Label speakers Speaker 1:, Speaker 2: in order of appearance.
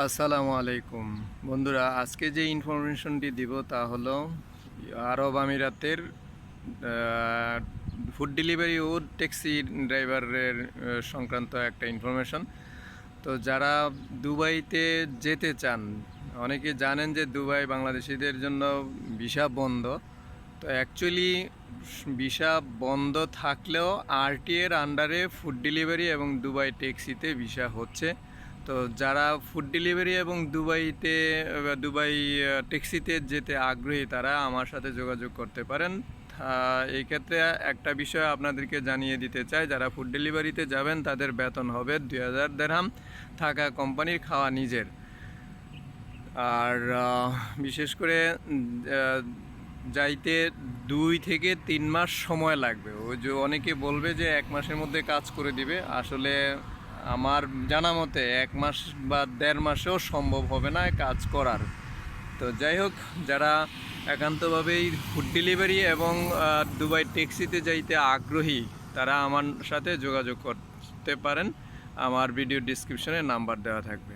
Speaker 1: আসসালামু আলাইকুম। বন্ধুরা, আজকে যে ইনফরমেশনটি দিব তা হলো, আরব আমিরাতের ফুড ডেলিভারি ও ট্যাক্সি ড্রাইভারের সংক্রান্ত একটা ইনফরমেশন তো যারা দুবাইতে যেতে চান, অনেকে জানেন যে দুবাই বাংলাদেশিদের জন্য ভিসা বন্ধ। তো অ্যাকচুয়ালি ভিসা বন্ধ থাকলেও আরটি এর আন্ডারে ফুড ডেলিভারি এবং দুবাই ট্যাক্সিতে ভিসা হচ্ছে। তো যারা ফুড ডেলিভারি এবং দুবাইতে দুবাই ট্যাক্সিতে যেতে আগ্রহী, তারা আমার সাথে যোগাযোগ করতে পারেন। এই ক্ষেত্রে একটা বিষয় আপনাদেরকে জানিয়ে দিতে চাই, যারা ফুড ডেলিভারিতে যাবেন, তাদের বেতন হবে দুই হাজার দেড়হাম থাকা কোম্পানির খাওয়া নিজের। আর বিশেষ করে যাইতে দুই থেকে তিন মাস সময় লাগবে। ওই যে অনেকে বলবে যে এক মাসের মধ্যে কাজ করে দিবে। আসলে আমার জানা মতে এক মাস বা দেড় মাসেও সম্ভব হবে না কাজ করার। তো যাই হোক, যারা একান্তভাবেই ফুড ডেলিভারি এবং দুবাই ট্যাক্সিতে যাইতে আগ্রহী, তারা আমার সাথে যোগাযোগ করতে পারেন। আমার ভিডিও ডিসক্রিপশনে নাম্বার দেওয়া থাকবে।